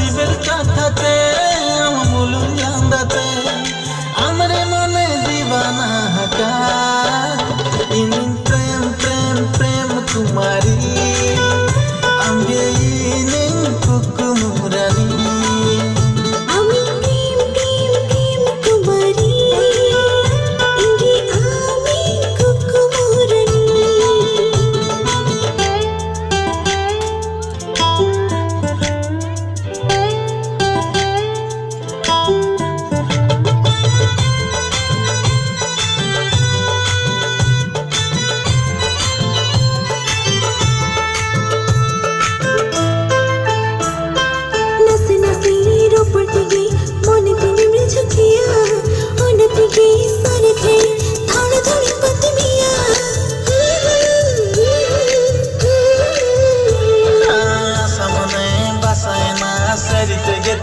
নসিবের কথা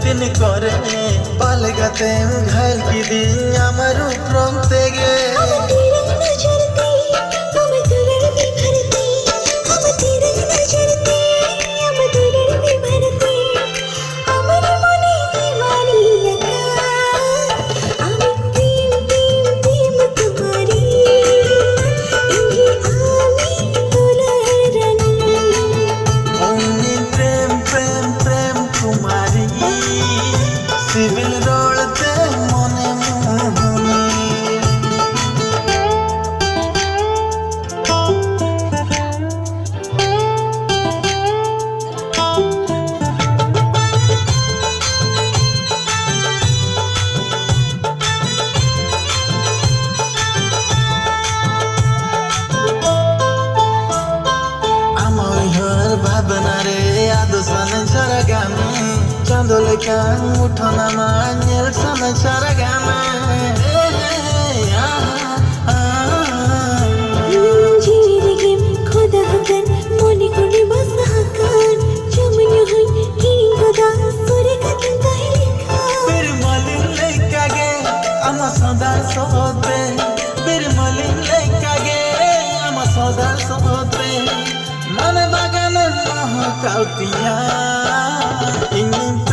তিন করে। পালগাতে ঘাল কি দিন আমার উপরম থেকে dolekan muthona man yel sama saragama সদা সহতে বীর মলিন লেখাগে আমার সদা সহতে মনে বাগানের মহাকাউতিয়া ইংলিশ